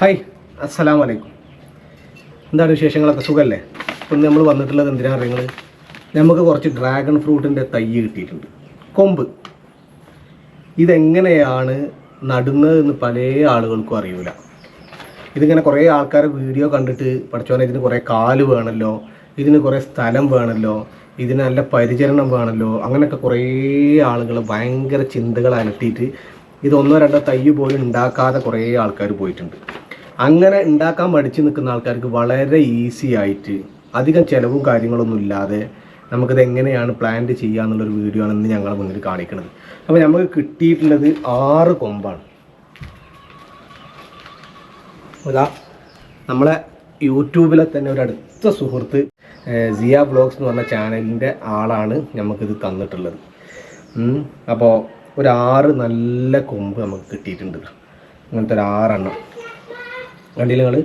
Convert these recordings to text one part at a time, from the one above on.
Hi അസ്സലാം വലൈക്കും എന്താണ് വിശേഷങ്ങളൊക്കെ? സുഖമല്ലേ ഇപ്പം നമ്മൾ വന്നിട്ടുള്ളത് എന്തിനാ അറിയങ്ങൾ നമുക്ക് കുറച്ച് ഡ്രാഗൺ ഫ്രൂട്ടിന്റെ തൈ കിട്ടിയിട്ടുണ്ട്. കൊമ്പ്. ഇതെങ്ങനെയാണ് നടുന്നതെന്ന് പല ആളുകൾക്കും അറിയില്ല ഇതിങ്ങനെ കുറേ ആൾക്കാർ വീഡിയോ കണ്ടിട്ട് പഠിച്ചോനെ ഇതിന് കുറേ കാൽ വേണമല്ലോ ഇതിന് കുറേ സ്ഥലം വേണമല്ലോ ഇതിന് നല്ല പരിചരണം വേണമല്ലോ അങ്ങനെയൊക്കെ കുറേ ആളുകൾ ഭയങ്കര ചിന്തകൾ അലട്ടിയിട്ട് ഇതൊന്നോ രണ്ടോ തൈ പോലും ഉണ്ടാക്കാതെ കുറേ ആൾക്കാർ പോയിട്ടുണ്ട്. അങ്ങനെ ഉണ്ടാക്കാൻ മടിച്ച് നിൽക്കുന്ന ആൾക്കാർക്ക് വളരെ ഈസി ആയിട്ട് അധികം ചിലവും കാര്യങ്ങളൊന്നും ഇല്ലാതെ നമുക്കിത് എങ്ങനെയാണ് പ്ലാന്റ് ചെയ്യുക എന്നുള്ളൊരു വീഡിയോ ആണ് ഇന്ന് ഞങ്ങൾ മുന്നിൽ കാണിക്കുന്നത് അപ്പോൾ നമുക്ക് കിട്ടിയിട്ടുള്ളത് ആറ് കൊമ്പാണ്. ഇതാ നമ്മളെ യൂട്യൂബിലെ തന്നെ ഒരു അടുത്ത സുഹൃത്ത് സിയ ബ്ലോഗ്സ് എന്ന് പറഞ്ഞ ചാനലിന്റെ ആളാണ് നമുക്കിത് തന്നിട്ടുള്ളത്. അപ്പോൾ ഒരു ആറ് നല്ല കൊമ്പ് നമുക്ക് കിട്ടിയിട്ടുണ്ട്. അങ്ങനത്തെ ഒരു ആറെണ്ണം. കണ്ടില്ല നിങ്ങൾ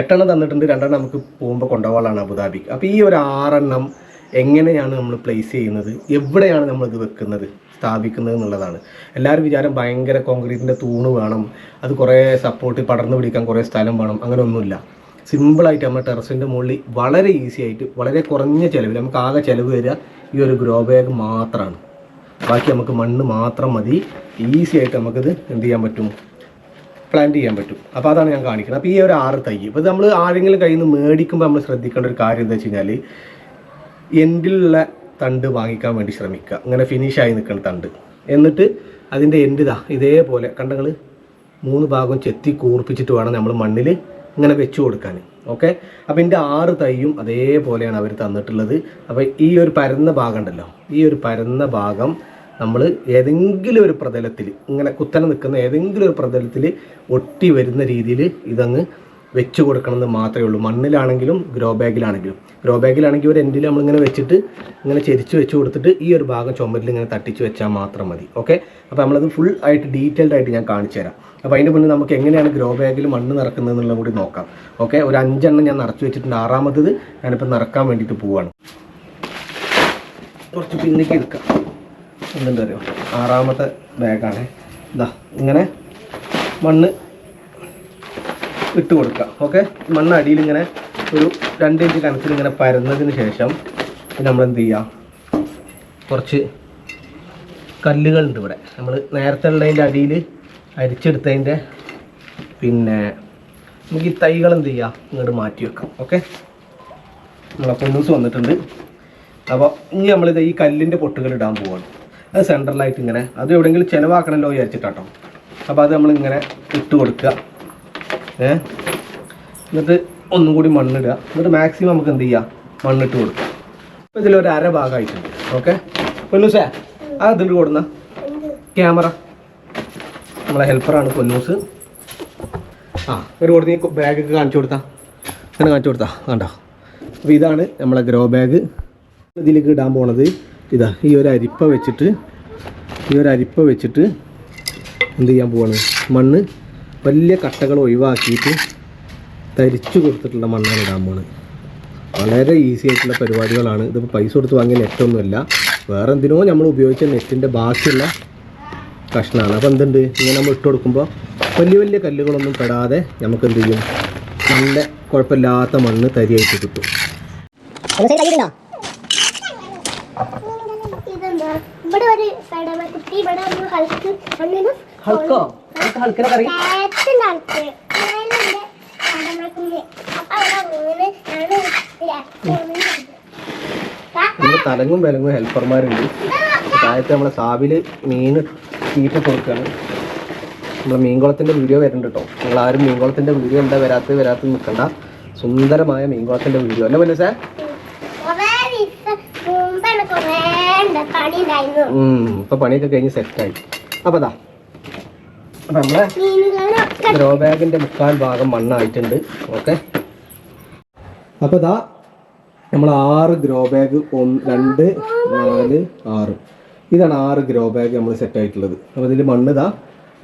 എട്ടെണ്ണം തന്നിട്ടുണ്ട് രണ്ടെണ്ണം നമുക്ക് പോകുമ്പോൾ കൊണ്ടുപോകാനാണ് അബുദാബി. അപ്പോൾ ഈ ഒരു ആറെണ്ണം എങ്ങനെയാണ് നമ്മൾ പ്ലേസ് ചെയ്യുന്നത്? എവിടെയാണ് നമ്മളിത് വെക്കുന്നത് സ്ഥാപിക്കുന്നത് എന്നുള്ളതാണ്. എല്ലാവരും വിചാരം ഭയങ്കര കോൺക്രീറ്റിന്റെ തൂണ് വേണം അത് കുറേ സപ്പോർട്ട് പടർന്നു പിടിക്കാൻ കുറേ സ്ഥലം വേണം അങ്ങനെ ഒന്നുമില്ല സിമ്പിളായിട്ട് നമ്മുടെ ടെറസിന്റെ മുകളിൽ വളരെ ഈസി ആയിട്ട് വളരെ കുറഞ്ഞ ചിലവിൽ നമുക്ക് ആകെ ചിലവ് വരിക ഈ ഒരു ഗ്രോ ബാഗ് മാത്രമാണ് ബാക്കി നമുക്ക് മണ്ണ് മാത്രം മതി. ഈസി ആയിട്ട് നമുക്കിത് എന്ത് ചെയ്യാൻ പറ്റും? പ്ലാന്റ് ചെയ്യാൻ പറ്റും. അപ്പോൾ അതാണ് ഞാൻ കാണിക്കുന്നത്. അപ്പോൾ ഈ ഒരു ആറ് തൈ. ഇപ്പോൾ നമ്മൾ ആരെങ്കിലും കയ്യിൽ നിന്ന് മേടിക്കുമ്പോൾ നമ്മൾ ശ്രദ്ധിക്കേണ്ട ഒരു കാര്യം എന്താ വെച്ച് കഴിഞ്ഞാൽ എൻഡിലുള്ള തണ്ട് വാങ്ങിക്കാൻ വേണ്ടി ശ്രമിക്കുക. അങ്ങനെ ഫിനിഷായി നിൽക്കുന്ന തണ്ട്. എന്നിട്ട് അതിന്റെ എൻഡ് ഇതാ ഇതേപോലെ കണ്ടങ്ങൾ മൂന്ന് ഭാഗം ചെത്തി കൂർപ്പിച്ചിട്ട് വേണം നമ്മൾ മണ്ണിൽ ഇങ്ങനെ വെച്ച് കൊടുക്കാൻ. ഓക്കെ? അപ്പോൾ എന്റെ ആറ് തൈയും അതേപോലെയാണ് അവർ തന്നിട്ടുള്ളത്. അപ്പോൾ ഈ ഒരു പരന്ന ഭാഗം ഉണ്ടല്ലോ ഈ ഒരു പരന്ന ഭാഗം നമ്മൾ ഏതെങ്കിലും ഒരു പ്രതലത്തിൽ ഇങ്ങനെ കുത്തനെ നിൽക്കുന്ന ഏതെങ്കിലും ഒരു പ്രതലത്തിൽ ഒട്ടി വരുന്ന രീതിയിൽ ഇതങ്ങ് വെച്ച് കൊടുക്കണമെന്ന് മാത്രമേ ഉള്ളൂ. മണ്ണിലാണെങ്കിലും ഗ്രോ ബാഗിലാണെങ്കിലും ഗ്രോ ബാഗിലാണെങ്കിൽ ഒരു എൻഡിൽ നമ്മളിങ്ങനെ വെച്ചിട്ട് ഇങ്ങനെ ചെരിച്ച് വെച്ച് കൊടുത്തിട്ട് ഈ ഒരു ഭാഗം ചുമരിൽ ഇങ്ങനെ തട്ടിച്ച് വെച്ചാൽ മാത്രം മതി. ഓക്കെ അപ്പോൾ നമ്മളത് ഫുൾ ആയിട്ട് ഡീറ്റെയിൽഡ് ആയിട്ട് ഞാൻ കാണിച്ചു തരാം. അപ്പോൾ അതിന്റെ മുന്നേ നമുക്ക് എങ്ങനെയാണ് ഗ്രോ ബാഗിൽ മണ്ണ് നിറക്കുന്നത് എന്നുള്ളത് കൂടി നോക്കാം. ഓക്കെ ഒരു അഞ്ചെണ്ണം ഞാൻ നിറച്ച് വെച്ചിട്ടുണ്ട്. ആറാമത്തത് ഞാനിപ്പോൾ നിറക്കാൻ വേണ്ടിയിട്ട് പോവുകയാണ് കുറച്ച് പിന്നേക്ക് എടുക്കാം. എന്തുണ്ട് അറിയോ ആറാമത്തെ ബാഗാണ്. ഇതാ ഇങ്ങനെ മണ്ണ് ഇട്ട് കൊടുക്കുക. ഓക്കെ? മണ്ണ് അടിയിൽ ഇങ്ങനെ ഒരു രണ്ട് ഇഞ്ച് കനത്തിൽ ഇങ്ങനെ പരന്നതിന് ശേഷം നമ്മൾ എന്ത് ചെയ്യുക കുറച്ച് കല്ലുകളുണ്ട് ഇവിടെ. നമ്മൾ നേരത്തെ ഉള്ളതിന്റെ അടിയിൽ അരിച്ചെടുത്തതിന്റെ പിന്നെ നമുക്ക് ഈ തൈകൾ എന്ത് ചെയ്യുക ഇങ്ങോട്ട് മാറ്റി വെക്കാം. ഓക്കെ? നമ്മളെ പൊന്നൂസ് വന്നിട്ടുണ്ട്. അപ്പോൾ ഇനി നമ്മളിത് ഈ കല്ലിന്റെ പൊട്ടുകൾ ഇടാൻ പോവാണ്. അത് സെൻട്രലായിട്ട് ഇങ്ങനെ. അത് എവിടെയെങ്കിലും ചിലവാക്കണമല്ലോ വിചാരിച്ചിട്ടാട്ടോ. അപ്പോൾ അത് നമ്മളിങ്ങനെ ഇട്ട് കൊടുക്കുക. ഏ? എന്നിട്ട് ഒന്നും കൂടി മണ്ണിടുക. എന്നിട്ട് മാക്സിമം നമുക്ക് എന്ത് ചെയ്യാം? മണ്ണിട്ട് കൊടുക്കുക. അപ്പോൾ ഇതിലൊരു അര ഭാഗമായിട്ടുണ്ട്. ഓക്കെ പൊന്നൂസേ ആ ഇതിൽ കൊടുന്ന? ക്യാമറ. നമ്മളെ ഹെൽപ്പറാണ് പൊന്നൂസ്. ആ ഒരു കൊടുത്ത് ബാഗ് ബാഗൊക്കെ കാണിച്ചു കൊടുത്താ. അങ്ങനെ കാണിച്ചു കൊടുത്താ. കണ്ടോ? അപ്പോൾ ഇതാണ് നമ്മളെ ഗ്രോ ബാഗ് ഇതിലേക്ക് ഇടാൻ പോണത്. ഇതാ ഈ ഒരു അരിപ്പ വെച്ചിട്ട് ഈ ഒരു അരിപ്പ വെച്ചിട്ട് എന്ത് ചെയ്യാൻ പോവാണ്? മണ്ണ് വലിയ കട്ടകൾ ഒഴിവാക്കിയിട്ട് തരിച്ചു കൊടുത്തിട്ടുള്ള മണ്ണാണ് ഇടാൻ പോണത്. വളരെ ഈസി ആയിട്ടുള്ള പരിപാടികളാണ്. ഇതിപ്പോൾ പൈസ കൊടുത്ത് വാങ്ങിയ നെറ്റൊന്നുമല്ല വേറെ എന്തിനോ നമ്മൾ ഉപയോഗിച്ച നെറ്റിന്റെ ബാക്കിയുള്ള കഷ്ണമാണ് അപ്പോൾ എന്തുണ്ട്? ഇങ്ങനെ നമ്മൾ ഇട്ട് കൊടുക്കുമ്പോൾ വലിയ വലിയ കല്ലുകളൊന്നും പെടാതെ നമുക്ക് എന്ത് ചെയ്യും? നല്ല കുഴപ്പമില്ലാത്ത മണ്ണ് തരിയായിട്ട് കിട്ടും. ഇതെന്താ? ഇവിടെ ഒരു സ്പൈഡർമാൻ കുട്ടി ഇവിടെ ഒരു ഹൾക്ക് മണ്ണിനും ഹൾക്കോ ഹൾക്കിനെ കറി കാറ്റിന്റെ ഹൾക്ക് മേലുണ്ട് സ്പൈഡർമാൻ കുഞ്ഞ് അപ്പൊ അവിടെ മൂന്ന് ആണ് നമ്മൾ തലങ്ങും വിലങ്ങും ഹെൽപ്പർമാരുണ്ട് താഴത്തെ നമ്മളെ സാവിൽ മീൻ തീറ്റ കൊടുക്കുകയാണ് നമ്മളെ മീൻകുളത്തിന്റെ വീഡിയോ വരുന്നുണ്ട് കേട്ടോ. നിങ്ങൾ ആരും മീൻകുളത്തിന്റെ വീഡിയോ എന്താ വരാത്ത വരാത്ത നിൽക്കണ്ട സുന്ദരമായ മീൻകുളത്തിന്റെ വീഡിയോ. അല്ലേ പിന്നെ സാർ കൊറേ ദിവസം മുമ്പാണ് കൊറേ ഇപ്പോൾ പണിയൊക്കെ കഴിഞ്ഞ് സെറ്റായി. അപ്പൊ അതാ അപ്പം നമ്മളെ ഗ്രോ ബാഗിന്റെ മുക്കാൽ ഭാഗം മണ്ണായിട്ടുണ്ട്. ഓക്കെ. അപ്പൊ ഇതാ നമ്മൾ ആറ് ഗ്രോ ബാഗ് ഒന്ന് രണ്ട് നാല് ആറ്. ഇതാണ് ആറ് ഗ്രോ ബാഗ് നമ്മൾ സെറ്റ് ആയിട്ടുള്ളത് അപ്പോൾ ഇതിൽ മണ്ണ് ഇതാ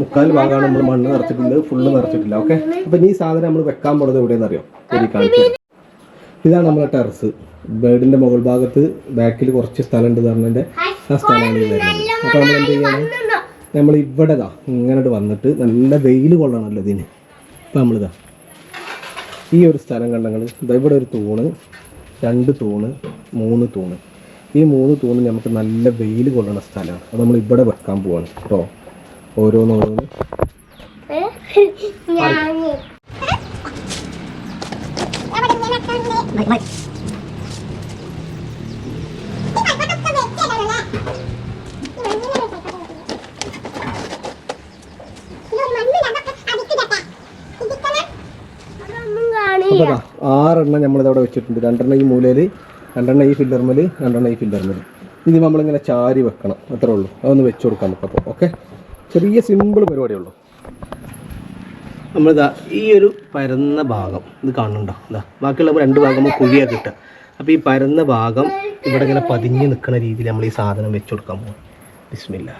മുക്കാൽ ഭാഗമാണ് നമ്മൾ മണ്ണ് നിറച്ചിട്ടുണ്ട് ഫുള്ള് നിറച്ചിട്ടില്ല. ഓക്കെ. അപ്പൊ ഈ സാധനം നമ്മൾ വെക്കാൻ പോണത് എവിടെയെന്ന് അറിയാം എനിക്ക് കാണിച്ചു. ഇതാണ് നമ്മുടെ ടെറസ്. ബേഡിന്റെ മുകൾ ഭാഗത്ത് ബാക്കിൽ കുറച്ച് സ്ഥലം ഉണ്ട് പറഞ്ഞതിന്റെ ആ സ്ഥലമാണ് വരുന്നത്. അപ്പോൾ നമ്മൾ എന്ത് ചെയ്യണം? നമ്മൾ ഇവിടെ ഇതാ ഇങ്ങനെ വന്നിട്ട് നല്ല വെയിൽ കൊള്ളണമല്ലോ ഇതിന്. ഇപ്പം നമ്മളിതാ ഈ ഒരു സ്ഥലം കണ്ടങ്ങൾ ഇതാ ഇവിടെ ഒരു തൂണ് രണ്ട് തൂണ് മൂന്ന് തൂണ്. ഈ മൂന്ന് തൂണ് നമുക്ക് നല്ല വെയിൽ കൊള്ളുന്ന സ്ഥലമാണ്. അത് നമ്മൾ ഇവിടെ വെക്കാൻ പോവാണ് കേട്ടോ. ഓരോന്ന് ആറെണ്ണം നമ്മളിതവിടെ വെച്ചിട്ടുണ്ട്. രണ്ടെണ്ണം ഈ മൂലയിൽ രണ്ടെണ്ണം ഈ ഫില്ലർമൽ രണ്ടെണ്ണം ഈ ഫില്ലർമൽ ഇനി നമ്മളിങ്ങനെ ചാരി വെക്കണം. അത്രേ ഉള്ളൂ. അതൊന്ന് വെച്ച് കൊടുക്കാം നമുക്കപ്പോൾ ഓക്കെ ചെറിയ സിമ്പിൾ പരിപാടിയേ ഉള്ളൂ. നമ്മളിതാ ഈ ഒരു പരന്ന ഭാഗം ഇത് കാണുന്നുണ്ടോ? ഇതാ ബാക്കിയുള്ള രണ്ട് ഭാഗം കുഴിയാണ് കിട്ടുക അപ്പോൾ ഈ പരന്ന ഭാഗം ഇവിടെ ഇങ്ങനെ പതിഞ്ഞ് നിൽക്കുന്ന രീതിയിൽ നമ്മൾ ഈ സാധനം വെച്ച് കൊടുക്കാൻ പോകും ബിസ്മില്ല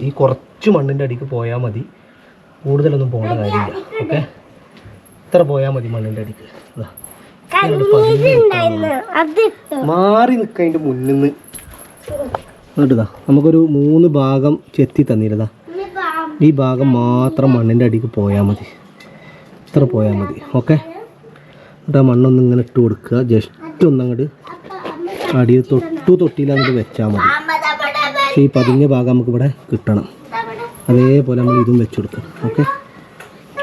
ഈ കുറച്ച് മണ്ണിന്റെ അടിക്ക് പോയാൽ മതി. കൂടുതലൊന്നും പോകേണ്ട കാര്യമില്ല. ഓക്കെ? ഇത്ര പോയാൽ മതി മണ്ണിന്റെ അടിക്ക്. മാറി നിൽക്കതിന്റെ മുന്നിൽ നിന്ന് എന്നിട്ടാ നമുക്കൊരു മൂന്ന് ഭാഗം ചെത്തി തന്നിരുതാ ഈ ഭാഗം മാത്രം മണ്ണിന്റെ അടിക്ക് പോയാൽ മതി. ഇത്ര പോയാൽ മതി ഓക്കെ എന്നിട്ട് ആ മണ്ണൊന്ന് ഇങ്ങനെ ഇട്ട് കൊടുക്കുക. ജസ്റ്റ് ഒന്നങ്ങോട്ട് അടിയിൽ തൊട്ടു തൊട്ടിയിൽ അങ്ങോട്ട് വെച്ചാൽ മതി. പക്ഷേ ഈ പതിഞ്ഞ ഭാഗം നമുക്ക് ഇവിടെ കിട്ടണം. അതേപോലെ നമ്മൾ ഇതും വെച്ച് കൊടുക്കുക ഓക്കെ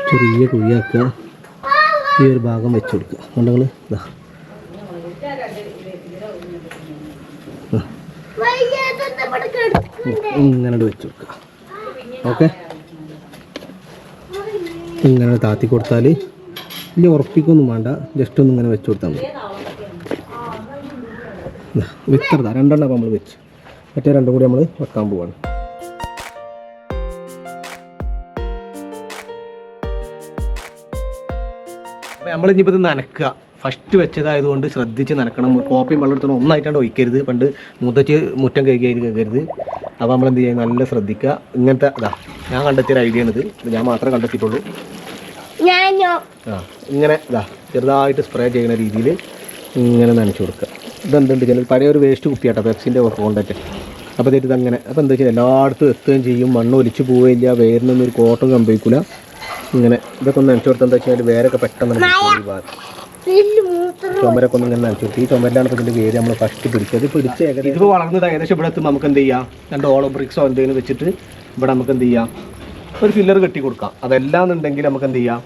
ചെറിയ കുഴിയാക്കുക. ഈ ഒരു ഭാഗം വെച്ച് കൊടുക്കുക. അതുകൊണ്ട് ഇതാ ഇങ്ങനെ വെച്ച് കൊടുക്കുക ഓക്കെ ഇങ്ങനെ താത്തി കൊടുത്താൽ ഇനി ഉറപ്പിക്കൊന്നും വേണ്ട. ജസ്റ്റ് ഒന്ന് ഇങ്ങനെ വെച്ച് കൊടുത്താൽ മതി. വിത്തറുതാ രണ്ടെണ്ണം നമ്മൾ വെച്ച്. മറ്റേ രണ്ടും കൂടി നമ്മൾ വെക്കാൻ പോവാണ്. അപ്പോൾ നമ്മളിനിപ്പോൾ ഇത് നനക്കുക. ഫസ്റ്റ് വെച്ചതായതുകൊണ്ട് ശ്രദ്ധിച്ച് നനക്കണം. കോപ്പിയും വെള്ളം ഒന്നായിട്ടാണ് ഒഴിക്കരുത്. പണ്ട് മുതച്ച് മുറ്റം കഴുകിയായിട്ട് കഴുകരുത്. അപ്പോൾ നമ്മൾ എന്ത് ചെയ്യുക നല്ല ശ്രദ്ധിക്കുക. ഇങ്ങനത്തെ ഇതാ ഞാൻ കണ്ടെത്തിയൊരു ഐഡിയ ആണിത് ഞാൻ മാത്രമേ കണ്ടെത്തിയിട്ടുള്ളൂ. ആ ഇങ്ങനെ ഇതാ ചെറുതായിട്ട് സ്പ്രേ ചെയ്യുന്ന രീതിയിൽ ഇങ്ങനെ നനച്ചു കൊടുക്കുക. ഇതെന്തുണ്ട് ചില പഴയ ഒരു വേസ്റ്റ് കുപ്പിയാട്ടോ പെപ്സിന്റെ കോണ്ടാക്റ്റ് അപ്പോൾ ഇത് അങ്ങനെ അപ്പോൾ എന്താ വെച്ചാൽ എല്ലായിടത്തും എത്തുകയും ചെയ്യും. മണ്ണ് ഒലിച്ചു പോവുകയില്ല വേരിനൊന്നും ഒരു കോട്ടം സംഭവിക്കില്ല ഇങ്ങനെ ഇതൊക്കെ ഒന്ന് നനച്ചു കൊടുത്താൽ എന്താ വെച്ചാൽ വേരൊക്കെ പെട്ടെന്ന് ചുമരൊക്കെ ഒന്ന് ഇങ്ങനെ നനച്ചു കൊടുത്തു ഈ ചുമരിലാണ് ഇപ്പോൾ ഇതിന്റെ വേര് നമ്മൾ ഫസ്റ്റ് പിടിച്ചത്. പിടിച്ച് ഏകദേശം ഇതിപ്പോൾ വളർന്നത് ഏകദേശം ഇവിടെ എത്തുമ്പോൾ നമുക്ക് എന്ത് ചെയ്യാം? രണ്ട് ഓളോ ബ്രിക്സോ എന്തെങ്കിലും വെച്ചിട്ട് ഇവിടെ നമുക്ക് എന്ത് ചെയ്യാം? ഒരു ഫില്ലർ കെട്ടി കൊടുക്കാം. അതെല്ലാം എന്നുണ്ടെങ്കിൽ നമുക്ക് എന്ത് ചെയ്യാം?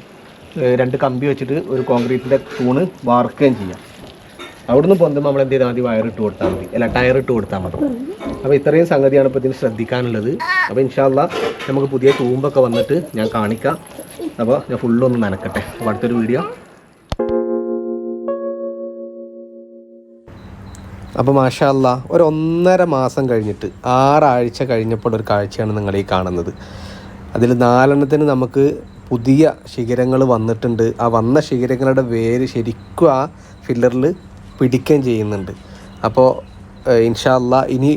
രണ്ട് കമ്പി വെച്ചിട്ട് ഒരു കോൺക്രീറ്റിന്റെ തൂണ് വാർക്കുകയും ചെയ്യാം. അവിടുന്ന് പൊന്തുമ്പോൾ നമ്മൾ എന്ത് ചെയ്താൽ മതി? വയറിട്ട് കൊടുത്താൽ മതി. അല്ല ടയർ ഇട്ട് കൊടുത്താൽ മതി. അപ്പോൾ ഇത്രയും സംഗതിയാണ് ഇപ്പോൾ ഇതിന് ശ്രദ്ധിക്കാനുള്ളത്. അപ്പോൾ ഇൻഷാല്ല നമുക്ക് പുതിയ തൂമ്പൊക്കെ വന്നിട്ട് ഞാൻ കാണിക്കാം. അപ്പോൾ ഞാൻ ഫുള്ളൊന്ന് നനക്കട്ടെ. അപ്പോൾ അടുത്തൊരു വീഡിയോ അപ്പോൾ മാഷാല്ല ഒരു ഒന്നര മാസം കഴിഞ്ഞിട്ട് ആറാഴ്ച കഴിഞ്ഞപ്പോൾ ഒരു കാഴ്ചയാണ് നിങ്ങൾ ഈ കാണുന്നത്. അതിൽ നാലെണ്ണത്തിന് നമുക്ക് പുതിയ ശിഖരങ്ങൾ വന്നിട്ടുണ്ട്. ആ വന്ന ശിഖരങ്ങളുടെ വേര് ശരിക്കും ആ ഫില്ലറിൽ പിടിക്കുകയും ചെയ്യുന്നുണ്ട്. അപ്പോൾ ഇൻഷാല്ല ഇനി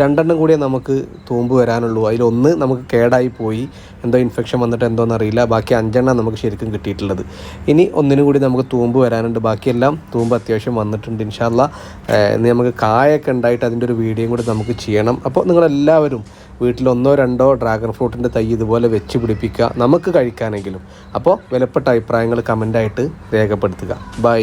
രണ്ടെണ്ണം കൂടിയേ നമുക്ക് തൂമ്പ് വരാനുള്ളൂ. അതിലൊന്ന് നമുക്ക് കേടായി പോയി. എന്തോ ഇൻഫെക്ഷൻ വന്നിട്ട് എന്തോന്ന് അറിയില്ല. ബാക്കി അഞ്ചെണ്ണം നമുക്ക് ശരിക്കും കിട്ടിയിട്ടുള്ളത്. ഇനി ഒന്നിനും കൂടി നമുക്ക് തൂമ്പ് വരാനുണ്ട്. ബാക്കിയെല്ലാം തൂമ്പ് അത്യാവശ്യം വന്നിട്ടുണ്ട് ഇൻഷാല്ല ഇനി നമുക്ക് കായൊക്കെ ഉണ്ടായിട്ട് അതിന്റെ ഒരു വീഡിയോയും കൂടി നമുക്ക് ചെയ്യണം. അപ്പോൾ നിങ്ങളെല്ലാവരും വീട്ടിൽ ഒന്നോ രണ്ടോ ഡ്രാഗൺ ഫ്രൂട്ടിന്റെ തൈ ഇതുപോലെ വെച്ച് പിടിപ്പിക്കുക. നമുക്ക് കഴിക്കാനെങ്കിലും. അപ്പോൾ വിലപ്പെട്ട അഭിപ്രായങ്ങൾ കമന്റായിട്ട് രേഖപ്പെടുത്തുക. ബൈ